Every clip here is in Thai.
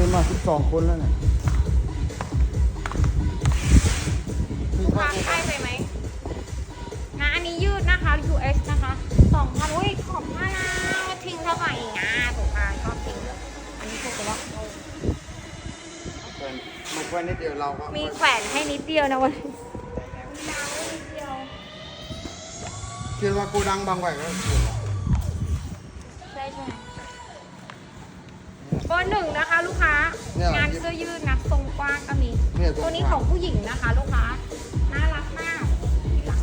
คืนมา12คนแล้วเนี่ยความใกล้ไปไหมนะอันนี้ยืดนะคะ US นะคะ2,000อุ้ยขอบมากนะทิ้งเท่าไหร่นะถูกค่ะชอบทิ้งอันนี้ถูกแล้วเป็นมันแค่นิดเดียวเราก็มีแขวนให้นิดเดียวนะวันนี้มีดาวให้นิดเดียวคิดว่ากูดังบางไว้ก็ เบอร์หนึ่งนะคะ ลูกค้างานเสื้อยืดนะทรงกว้างก็มี เนี่ยตัวนี้ของผู้หญิงนะคะ ลูกค้า น่ารักมากที่หลัง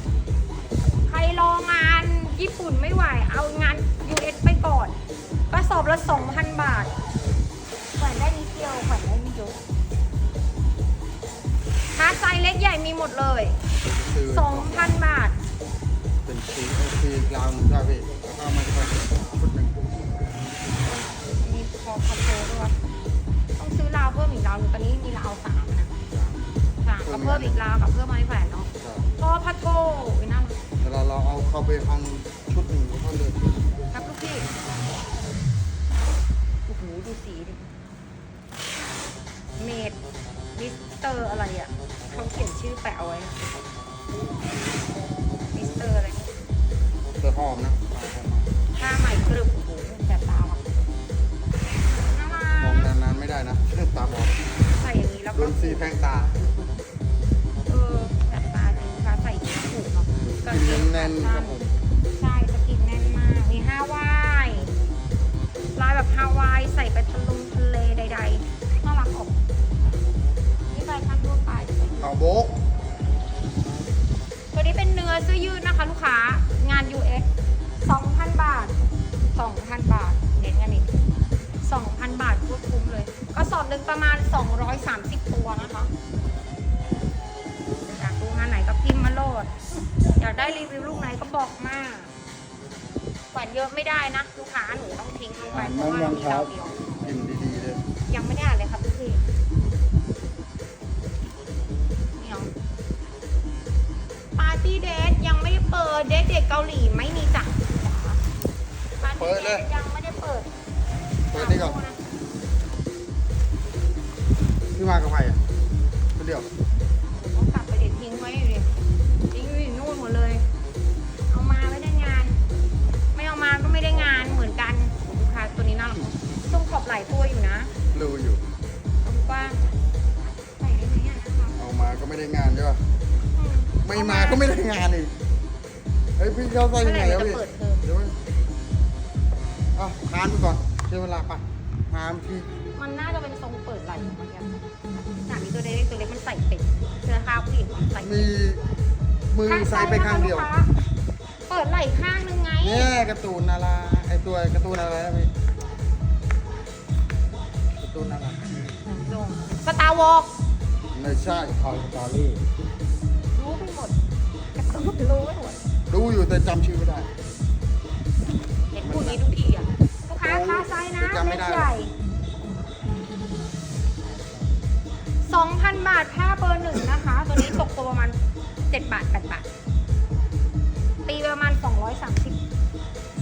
ใครรองานญี่ปุ่นไม่ไหว เอางาน US ไปก่อนกระสอบละ2,000 บาทแขวนได้นิดเดียวแขวนได้ไม่เยอะถ้าไซส์เล็กใหญ่มีหมดเลย คือ2,000 บาท เป็นสีเอาสีกลางใช่พี่แล้วก็มาแค่ชุ ดหนึ่งมีพอคาโตด้วยต้องซื้อราวเพิ่มอีกราวหนึงตอนนี้มีราวสามนะสามก็เพิ่มอีกราวกับเพิ่มไม้แขวนเนาะใช่พอพัทโทอุ๊ยน่ารักเวลาเราเอาเข้าไปพันชุดหนึ่งแล้วก็เลยครับลูกพี่โอ้โหดูสีดิเมดมิสเตอร์อะไรอะเขาเขียนชื่อแปะเอาไว้นะมิสเตอร์อะไรเตอหอมนะผ้าใหม่กรึบโอ้โหแบบตาอะน่ามอง รักนานๆไม่ได้นะตาบอดใส่อย่างนี้แล้วโดก็นสีแทงตาเออแบบตาจริงค่ะใส่ถูกเนาะกินแน่นๆครับผมใช่สกินแน่นมากมีฮาวายลายแบบฮาวายใส่ไปทะลงทะเลใดๆน่ารักออกนี่แฟชั่นทั่วไปเอาโบกตัวนี้เป็นเนื้อเสื้อยืดนะคะลูกค้างาน US 2,000 บาท 2,000 บาท สอบหนึ่งประมาณ 230 ตัวนะคะ อยากดูงานไหนก็พิมพ์มาโหลด อยากได้รีวิวลูกไหนก็บอกมาแขวนเยอะไม่ได้นะ ลูกค้าหนูต้องทิ้งลงไปเพราะว่าเรามีเราเดียวกินดีๆเลยยังไม่ได้อ่านเลยครับพี่พี่นี่เนาะปาร์ตี้เดทยังไม่ได้เปิดเดทเด็กเกาหลีไม่มีจ้ะปาร์ตี้เดทยังไม่ได้เปิด เปิดนี่ก่อนพี่มา กับใครอะ มือใส่ไปข้างเดียวข้างซ้นะคะลูกค้าเปิดไหล่ข้างนึงไง เนี่ยการ์ตูนนาราไอตัวการ์ตูนอะไรนะพี่การ์ตูนนาราสตาร์วอล์กไม่ใช่คอยสตอรี่รู้ไปหมดกระตุ้นรู้ไปหมดดูอยู่แต่จำชื่อไม่ได้ เห็นพูดนี้ทุกทีอะลูกค้าค่าไซส์นะจำไม่เล็กได้ใหญ่2,000 บาทผ้าเบอร์หนึ่งนะคะ ตัวนี้ตกตัวประมาณ 7 บาท 8 บาทตีไปประมาณ 230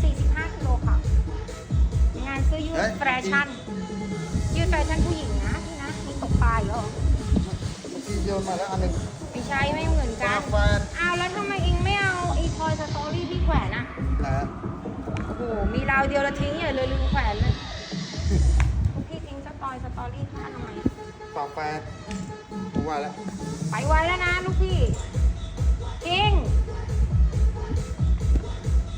45กิโลค่ะ งานเสื้อยืดเอ้ย แฟชั่น ยืดแฟชั่นผู้หญิงนะพี่นะมีตกปลายเหรอเมื่อกี้โยนมาแล้วอันหนึงไม่ใช่ไม่เหมือนกัฝานกแฟนอ้าวแล้วทำไมเองไม่เอาไอ้ทอยสตอรี่ที่แขวนอะนะฮะโอ้โห มีราวเดียวแล้วทิ้งอย่าเลยลืมแขวนเลยคุณพี่ทิ้งสตอยสตอรี่ข้างทำไมฝากแฟนผมว่าแล้ว ไปไวแล้วนะลูกพี่ จริง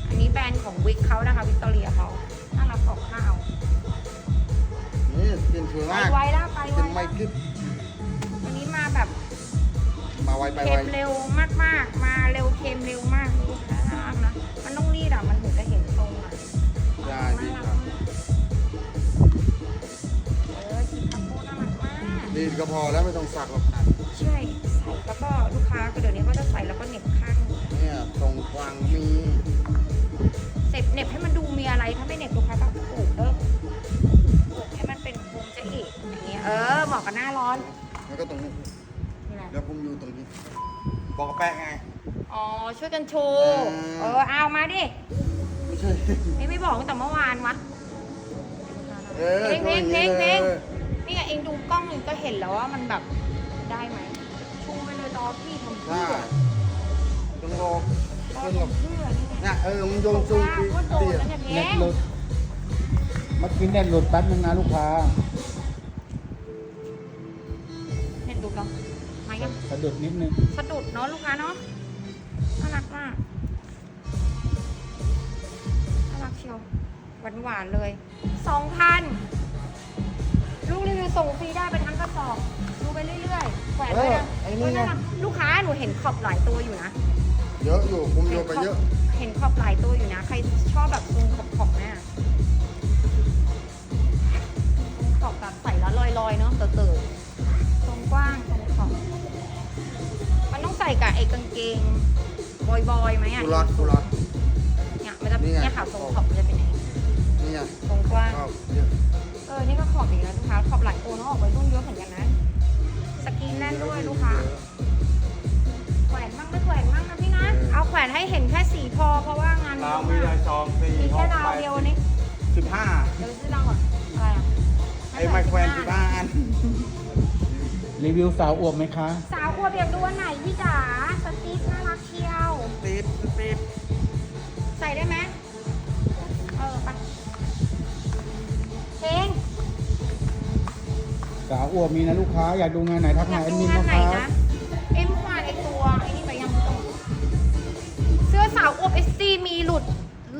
อันนี้แบรนด์ของวิกเขานะคะ วิกตอเรียเขาน่ารักของข้าวนี่เป็นสวยไปมากไไวแล้วไปไวเป็นไมละคลิปวันนี้มาแบบมาไวไปเค็มเร็วมากๆ มาเร็วเค็มเร็วมากลูกค้านกนะ มันต้องรีดอะ มันถึงจะเห็นตรงอะ ได้ดีครับเออชิคาโก้น่ารักมาก ดีก็พอแล้วไม่ต้องสักหรอก แล้วก็ลูกค้าก็เดี๋ยวนี้ก็จะใส่แล้วก็เหน็บข้าง เนี่ยตรงกวางมีเสร็จเหน็บให้มันดูมีอะไรถ้าไม่เหน็บลูกค้าก็ปลูกเด้อปลูกให้มันเป็นโครงจะเอกอย่างเงี้ยเออเหมาะกับหน้าร้อนแล้วก็ตรงนี้นี่แหละแล้วผมอยู่ตรงนี้ บอกกับแป้งไง อ๋อช่วยกันโชว์อืมเออเอามาดิไม่ใช่ เอ้ยไม่บอกตั้งแต่เมื่อวานวะเออเพลงเพลงเพลงเพลงออนี่ไงเองดูกล้องหนึ่งก็เห็นแล้วว่ามันแบบ พี่ทำเพื่ได้อต้องรอเพื่อนกับทำเพื่อนี่ไงเนี่ยเออมึงโยนโดซูนปีว่าโดนเตียเน็ตหลุดเมื่อกี้เน็ตหลุดแป๊บนึงนะลูกค้าเน็ตดูเนาะมายังสะดุดนิดนึงสะดุดเนาะลูกค้าเนาะน่ารักมากน่ารักเชียวหวานหวานๆเลยสองพันลูกรีวิวส่งฟรีได้เป็นทั้งกระสอบ ไปเรื่อยๆแขวนไว้นะเออไอ้นี่ไงน่ารักลูกค้าหนูเห็นขอบหลายตัวอยู่นะ เยอะอยู่ผมโยนไปเยอะ เห็นขอบหลายตัวอยู่นะ ใครชอบแบบทรงขอบขอบๆเนี่ยทรงขอบแบบใส่แล้วลอยๆเนาะเต๋อๆทรงกว้างทรงขอบ มันต้องใส่กับไอ้กางเกงบอยๆไหมอะกูรอดกูรอด เนี่ยมันจะนี่ไง เนี่ยค่ะทรงขอบมันจะเป็นอย่างนี้นี่ไงทรงกว้างก็เยอะ เออ นี่ก็ขอบอีกแล้วลูกค้าขอบหลายตัวเนาะออกไปรุ่นเยอะเหมือนกันนะ สกรีนแน่นด้วยลูกค้าแขวนมั่งไม่แขวนมั่งนะพี่นะ เอาแขวนให้เห็นแค่สีพอเพราะว่างานดาเยวอะมีมากดาวจองสี่มีหแค่กดาวแปเดียววันนี้ สิบห้าเดี๋ยวซื้อดาวก่อนอะไรอะไอ้ไมโครแวนสิบห้าอันรีวิวสาวอวบไหมคะ สาวอวบอยากดูอันไหนพี่จ๋าสตีฟน่ารักเชี อวบมีนะลูกค้าอยากดูงานไหนทักอยาหากแอดดูมินงานนะไหนครันะบเอ็มวานไอตัวไอ้นี่ไปยังตรงเสื้อสาวอวบเอสซีมีหลุด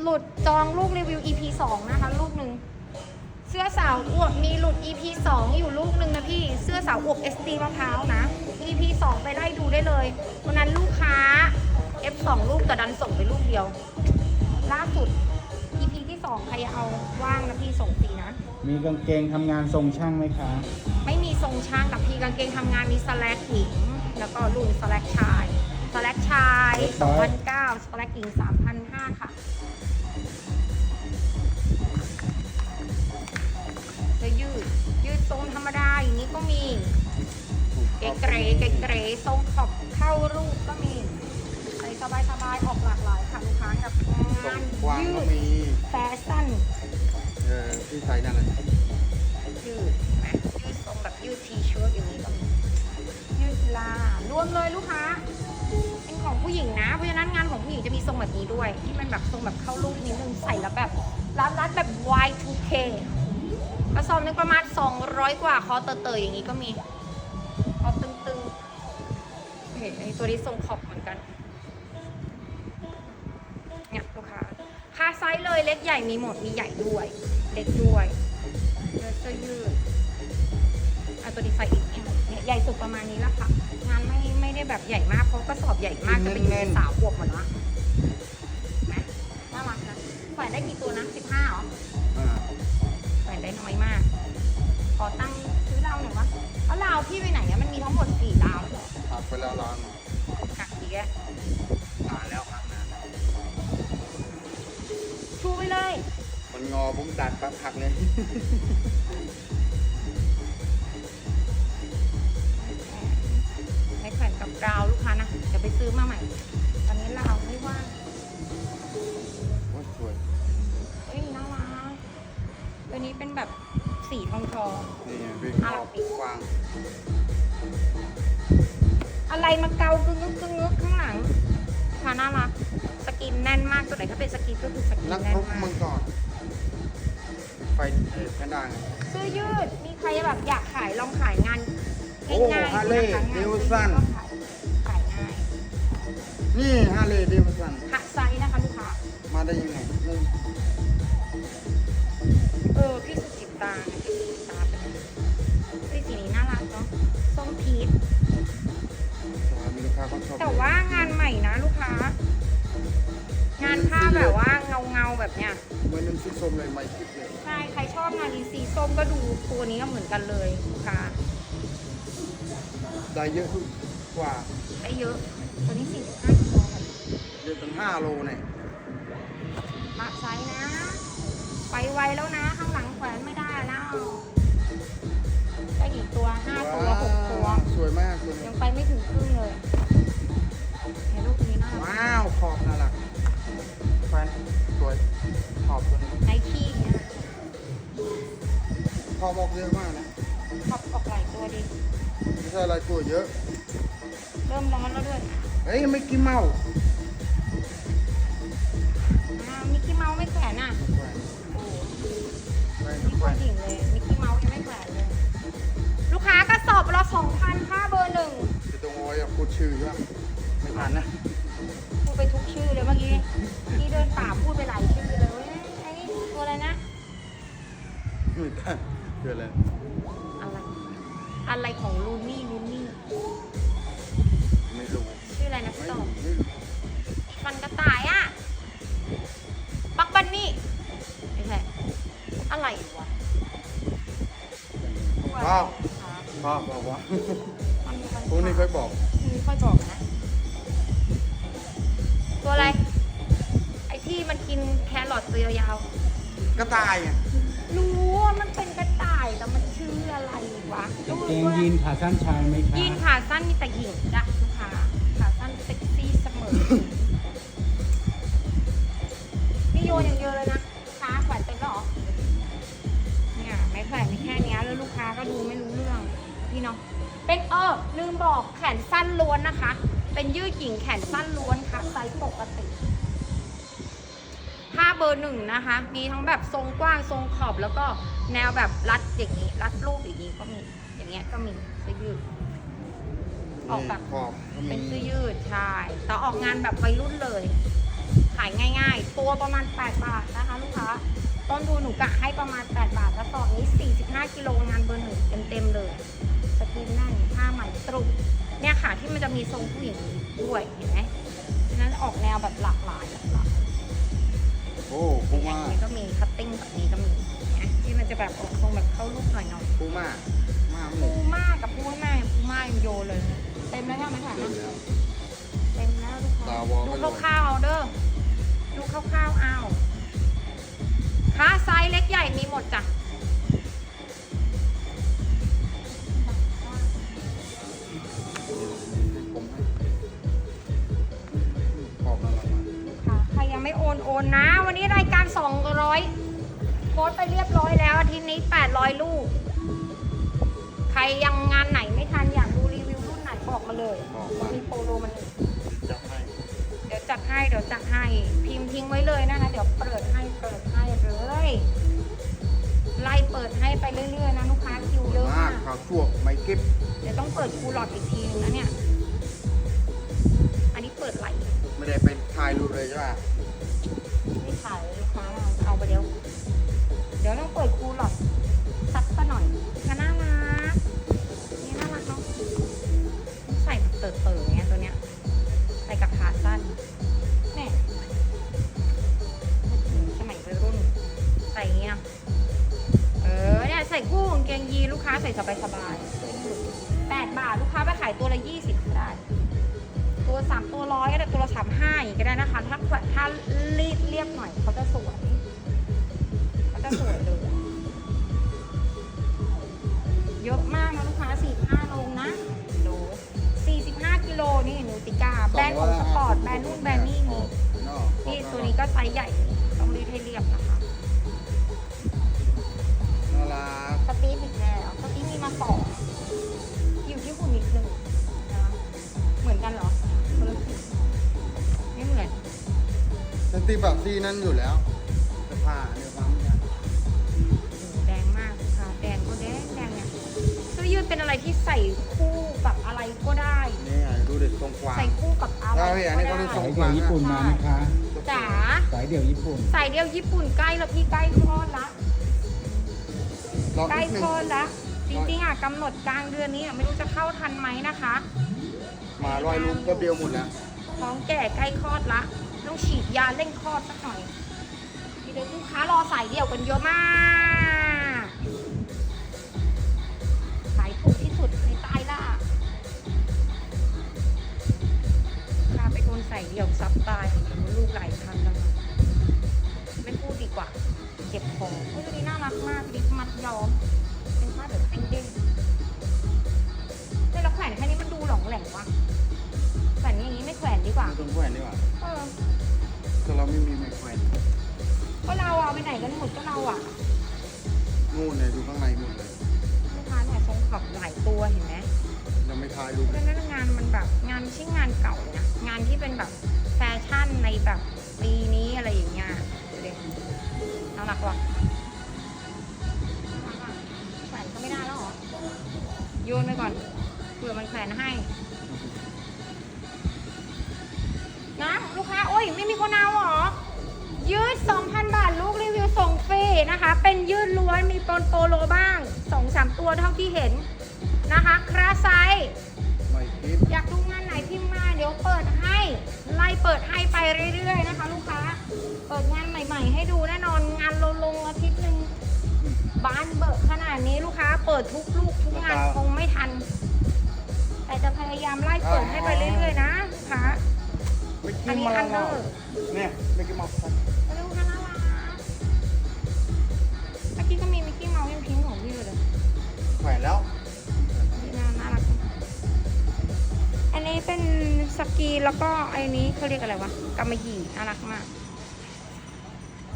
หลุดจองลูกรีวิว EP 2 นะคะ ลูกหนึ่งเสื้อสาวอวบมีหลุด EP 2 อยู่ลูกหนึ่งนะพี่เสื้อสาวอวบ SD มะพร้าวนะ EP 2 ไปไล่ดูได้เลยวันนั้นลูกค้า F2 ลูกแต่ดันส่งไปลูกเดียว ล่าสุด EP ที่ 2 ใครเอาว่างนะพี่ส่งฟรีนะ มีกางเกงทำงานทรงช่างไหมคะ ไม่มีทร งช่างกับพี่กางเกงทำงานมีสแลกหญิง แล้วก็รุ่นสแลกชายสแลกชาย2,009สแลกหญิง3,500ค่ะจะยืดยืดทรงธรรมดาอย่างนี้ก็มี เก๋เก๋เก๋เก๋ทรงขอบเข้ารูปก็มีใส่สบายๆออกหลากหลายค่ะลูกค้ากับตรงงานกวางยืก็ดมีแฟชั่นเออที่ใส่นั่นแหละ ลารวมเลยลูกค้า เป็นของผู้หญิงนะ เพราะฉะนั้นงานของผู้หญิงจะมีทรงแบบนี้ด้วย ที่มันแบบทรงแบบเข้ารูปนิดนึงใส่แล้วแบบรัดรัดแบบ Y2K กระสอบนึงประมาณ 200 กว่าคอเตอๆอย่างนี้ก็มีคอตึงๆเห็นไอ้ตัวนี้ทรงขอบเหมือนกันเนี่ยลูกค้าค่าไซส์เลยเล็กใหญ่มีหมดมีใหญ่ด้วย เล็กด้วยเสื้อยืดเอาตัวดีไซน์อีกเนี่ย ใหญ่สุดประมาณนี้แล้วค่ะ งานไม่ไม่ได้แบบใหญ่มากเพราะกระสอบใหญ่มากจะเป็นสาวอวบหมดละเห็นไหมน่ารักนะแขวนได้กี่ตัวนะสิบห้าหรออ่าแขวนได้น้อยมาก ขอตั้งซื้อราวหน่อยวะเอาราวพี่ไปไหนอะมันมีทั้งหมดสี่ราวเหรอหักไปแล้วร้านหักอีกแกนานแล้วหักนานแล้วชูไปเลย มันงอผมดัดปั๊บหักเลย จะไปซื้อมาใหม่ตอนนี้ราวไม่ว่างโอ้ยสวยเอ้ยน่ารักตัวนี้เป็นแบบสีทองทอง นี่ไงวิ่งรอบกว้างๆอะไรมาเกากึงกึงกึงกึงข้างหลังค่ะน่ารักสกินแน่นมากตัวไหนถ้าเป็นสกินก็คือสกินนักแน่รนบมามักงกรไฟเอ่อแพนด้าไงเสื้อยืดมีใครแบบอยากขายลองขายงานโอ้ง่ายๆฮาร์เลย์นะคะงานเดวิสัน ก็ขายขายง่าย นี่ฮาร์เลย์เดวิสันหักไซส์นะคะลูกค้า มาได้ยังไงนี่เออพี่สุจิตาเนี่ยพี่สุจิตาเป็นไอ้ยสีนี้น่ารักเนาะส้มพีชสวยมีลูกคาคอนชอบแต่ว่างานใหม่นะลูกค้า งานผ้าแบบว่าเงาเงาๆแบบเนี้ยเหมือนน้ำซุปส้มเลยไม่คิดเลยใช่ใครชอบงานดีสีส้มก็ดูตัวนี้ก็เหมือนกันเลยลูกค้าได้เยอะกว่าได้เยอะตัวนี้สี่สิบห้ากิโลค่ะ เยอะถึงห้าโลเนี่ยมาไซส์นะ ไปไวแล้วนะ ข้างหลังแขวนไม่ได้แล้วได้กี่ตัวห้าตัวหกตัว สวยมากเลยยังไปไม่ถึงครึ่งเลยเห็นรูปนี้น่ารักว้าวขอบน่ารักแฟนสวยขอบตัวนี้ไนกี้เนี่ยขอบออกเยอะมากนะขอบออกหลายตัวดีไม่ใช่อะไรตัวเยอะ เริ่มร้อนแล้วด้วยเฮ้ยไม่กินเมา กกี้เมาส์ไม่แขวนอะแฟนโอ้แฟนนี่แฟคนนหญิงเลยมิกกี้เมาส์ยังไม่แขวนเลย ลูกค้ากระสอบละสองพันค่าเบอร์หนึ่งจะต้องโอ้ยพูดชื่อใช่ไหมไม่ทันนะพูดไปทุกชื่อเลยเมื่อกี้ที่เดินป่าพูดไปหลายชื่อเลยเว้ยไอ้นี่ตัวอะไรนะไม่ทันเกิดอะไรอะไรอะไรของลูนี่ลูนี่ไม่รู้ชื่ออะไรนะไม่พี่ต่อรู้ไม่รู้ฟันกระต่ายอะ พ่อคะพ่อบอกว่ามันมันพวกนี้เคยบอกไม่ค่อยบอกนะ ตัวอะไร ไอ้ที่มันกินแครอทตัวยาวกระต่ายอะๆรู้ว่ามันเป็นกระต่ายแต่มันชื่ออะไรวะกางเกงยีนขาสั้นชายไหมคะยีนขาสั้นมีแต่หญิงจ้ะลูกค้าขาสั้นเซ็กซี่เสมอ นี่โยนอย่างเดียวเลยนะ กค้าก็ดูไม่รู้เรื่องพี่เนาะเป็นเออลืมบอกแขนสั้นล้วนนะคะ เป็นยืดหญิงแขนสั้นล้วนค่ะไซส์ปกติผ้าเบอร์หนึ่งนะคะ มีทั้งแบบทรงกว้างทรงขอบแล้วก็แนวแบบรัดอย่างนี้ รัดรูปอย่างนี้ก็มี อย่างเงี้ยก็มีเสื้อยืด ออกแบบขอบก็มีเป็นเสื้อยืดใช่แต่ออกงานแบบวัยรุ่นเลย ขายง่าย ๆ ตัวประมาณ8บาทนะคะ ลูกค้า ต้นดูหนูกะให้ประมาณ 8 บาทแล้วต่อนี้ 45 กิโลงานเบอร์หนึ่งเต็มๆเลย สกรีนแน่นผ้าใหม่ตรุกเนี่ยค่ะที่มันจะมีทรงผู้หญิงด้วยเห็นไหมฉะนั้นออกแนวแบบหลากหลายหลากหลายโอ้อปูย่างเงี้ยม่านี่ก็มีคัตติ้งแบบนี้ก็มีนะที่มันจะแบบออกทรงแบบเข้ารูปหน่อยๆปูม่าม่าปูม่ากับปูแม่ปูม่ายังโยเลย เต็มแล้วใช่ไหมคะเต็มแล้วเต็มแล้วทุกคนตาวอลก็ดูเลยคร่าวๆเอาเด้อดูคร่าวๆเอา ค้าไซส์เล็กใหญ่มีหมดจ้ะใค่ะใครยังไม่โอนโอนนะ วันนี้รายการ 200โพสไปเรียบร้อยแล้วอาทิตย์นี้ 800 ลูก ใครยังงานไหนไม่ทันอยากดูรีวิวรุ่นไหนบอกมาเลยมีโปรโลมันเดี๋ย จัดให้เดี๋ยวจัดให้พิมพ์ทิ้งไว้เลยนะคะ เดี๋ยวเปิดให้เปิดให้เลยไล่เปิดให้ไปเรื่อยๆนะลูกค้าคิวเยอะมามากกขาวชั่วไม่เก็บเดี๋ยวต้องเปิดคูลอดอีกทีนึงนะเนี่ย อันนี้เปิดไหลไม่ได้ไปถ่ายรูปเลยใช่ป่ะไม่ขายลูกค้าเอาไปเดี๋ยว เดี๋ยวต้องเปิดคูลอดสักซะหน่อยก็น่ารักนี่น่ารักเนาะใส่แบบเติร์ๆเงี้ยตัวเนี้ยใส่กับขาสั้น ใส่เงี้ย เออเนี่ยใส่คู่กางเกงยีนลูกค้าใส่สบายๆแปดบาทลูกค้าไปขายตัวละยี่สิบก็ได้ ตัวสามตัวร้อยก็ได้ตัวละสามห้าอย่างก็ได้นะคะ ถ้าถ้า ใส่คู่กับอะไรก็ได้ นี่ไงดูเด็ดตรงกวาง ใส่คู่กับอะไรได้พี่อันนี้ก็ก็ได้รู้สึสายเดี่ยวญี่ปุ่นมาไหมคะจ๋าสายเดี่ยวญี่ปุ่นใส่เดียวญี่ปุ่นใกล้แล้วพี่ใกล้คลอดละ รอบใกล้นิดนึคงลอดละ จริงๆอะกำหนดกลางเดือนนี้อะไม่รู้จะเข้าทันไหมนะคะมาร้อยลูกก็เดียวหมดแล้วท้องแก่ใกล้คลอดละต้องฉีดยาเร่งคลอดสักหน่อยมีเด็กลูกค้ารอสายเดี่ยวกันเยอะมาก ใส่เดี่ยวซับตายโอ้โหลูกหลายพันแล้วนไม่พูดดีกว่า เก็บของเฮ้ยตัวนี้น่ารักมากลิปมัดยอม เป็นผ้าแบบเด้งๆเฮ้ยแล้วแขวนแค่นี้มันดูหลงแหลงวะแขวนอย่างนี้ไม่แขวนดีกว่าต้องแขวนดีกว่าเออก็เราไม่มีไม้แขวนก็เราเอาไปไหนกันหมดก็เราอะนู่นเนี่ยอยู่ข้างในหมดเลยลูกค้าเนี่ยทรงขับหลายตัวเห็นไหม ยังไม่ทายลูเพราะนั้นงานมันแบบงานไม่ใช่งานเก่านะงานที่เป็นแบบแฟชั่นในแบบปีนี้อะไรอย่างเงี้ยดูดิน่ารักว่ะน่ารักว่ะแขวนก็ไม่ได้แล้วเหรอโยนไปก่อนเผื่อมันแขวนให้นะลูกค้าโอ้ยไม่มีคนเอาเหรอ ยืด 2,000 บาทลูกรีวิวส่งฟรีนะคะ เป็นยืดล้วนมีปนโปโลบ้าง2-3ตัวเท่าที่เห็น นะคะคราไซส์ไม่คิดอยากดูงานไหนพิมพ์มาเดี๋ยวเปิดให้ไล่เปิดให้ไปเรื่อยๆนะคะ ลูกค้า เปิดงานใหม่ ๆ ให้ดูแน่นอนงานลงลงอาทิตย์หนึ่งบ้านเบิกขนาดนี้ลูกค้า เปิดทุกลูกทุกงานคงไม่ทัน แต่จะพยายามไล่เปิดให้ไปเรื่อยๆนะลูกค้าไม่คิอัดนนี้มาอันเดแล้อวร์เนี่ยไม่คิดมาเร็วน่ารัก กีแล้วก็ไอ้นี้เขาเรียกอะไรวะกำมะหยี่น่ารักมาก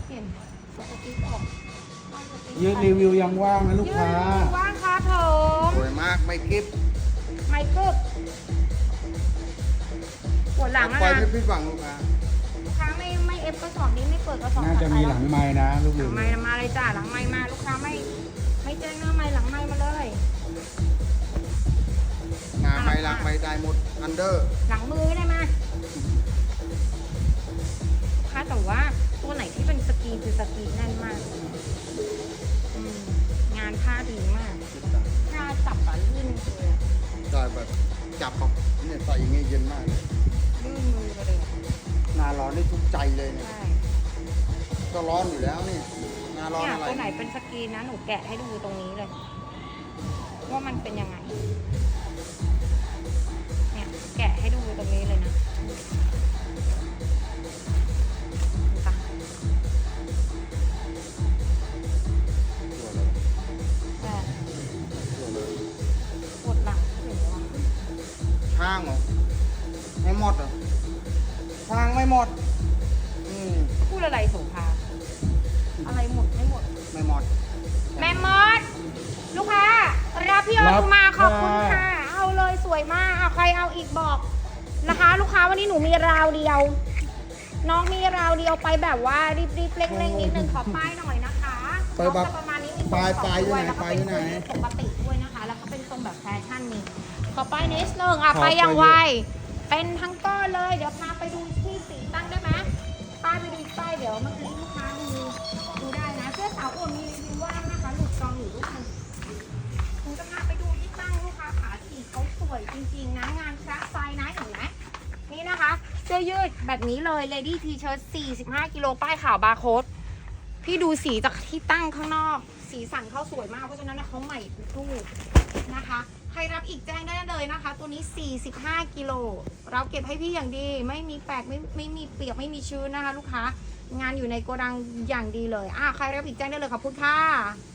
เปลี่ยนสกีออกยืดรีวิวยังว่างนะลูกค้ายืดว่างครับผมสวยมากไม่คิดไมเคิลปวดหลังปล่อยอะไม่นะพี่ฝังลูกค้าลูกค้าไม่ไม่เอฟกระสอบนี้ไม่เปิดกระสอบน่าจะมีหลังไม้นะ ลูกหรีลังวิวไม้มาเลยจ้าหลังไม้มาลูกค้าไม่ ไม่แจ้งหน้าไม้หลังไม้มาเลยงานไม่รักไม่ได้หมดอันเดอร์หลังมือได้ไหมลูกค้าแต่ว่าตัวไหนที่เป็นสกรีนคือสกรีนแน่นมากอืมงานผ้าดีมากผ้าจับอะลื่นเลยอะได้แบบจับแบบเนี่ยใส่อย่างเงี้ยเย็นมากเลยลื่นมือไปเลยอะหนาร้อนนี่ทุกใจเลยเนี่ยใช่ก็ร้อนอยู่แล้วนี่หนาร้อนเนี่ยอะไรตัวไหนเป็นสกรีนนะหนูแกะให้ดูตรงนี้เลย ว่ามันเป็นยังไงเนี่ย แกะให้ดูตรงนี้เลยนะดูจ้ะแต่ปวดหลังถึงว่าช่างเหรอ ไม่หมดเหรอช่างไม่หมด อืม พูดอะไรโสภาอะไรหมดไม่หมด ไม่หมด แม่มด ลูกค้ารับพี่ออรับนมาขอบคุณค่ะ วยมากเอาใครเอาอีกบอกนะคะ ลูกค้าวันนี้หนูมีราวเดียว น้องมีราวเดียวไปแบบว่ารีบๆเร่งๆนิดนึงขอป้ายหน่อยนะคะไปแบบน้องจะประมาณนี้มีปลายปลายอยู่ไหนแล้วก็ปลายอยู่ไหนเป็นปกติด้วยนะคะ แล้วก็เป็นทรงแบบแฟชั่นนี่ขอป้ายนิดนึงอะขอไปอย่างไปเยอะไวเป็นทั้งก้อนเลย เดี๋ยวพาไปดู วยจริงๆนะงานคลาสไซส์นะเห็นไหมนี่นะคะเสื้อยืดแบบนี้เลย Lady T-shirt 45 กิโลป้ายขาวบาร์โค้ดพี่ดูสีจากที่ตั้งข้างนอก สีสันเขาสวยมากเพราะฉะนั้นนะเขาใหม่ทุกรูปนะคะ ใครรับอีกแจ้งได้เลยนะคะ ตัวนี้ 45 กิโล เราเก็บให้พี่อย่างดี ไม่มีแปลกไม่ไม่มีเปียกไม่มีชื้นนะคะ ลูกค้างานอยู่ในโกดังอย่างดีเลยอะใครรับอีกแจ้งได้เลยขอบคุณค่ะ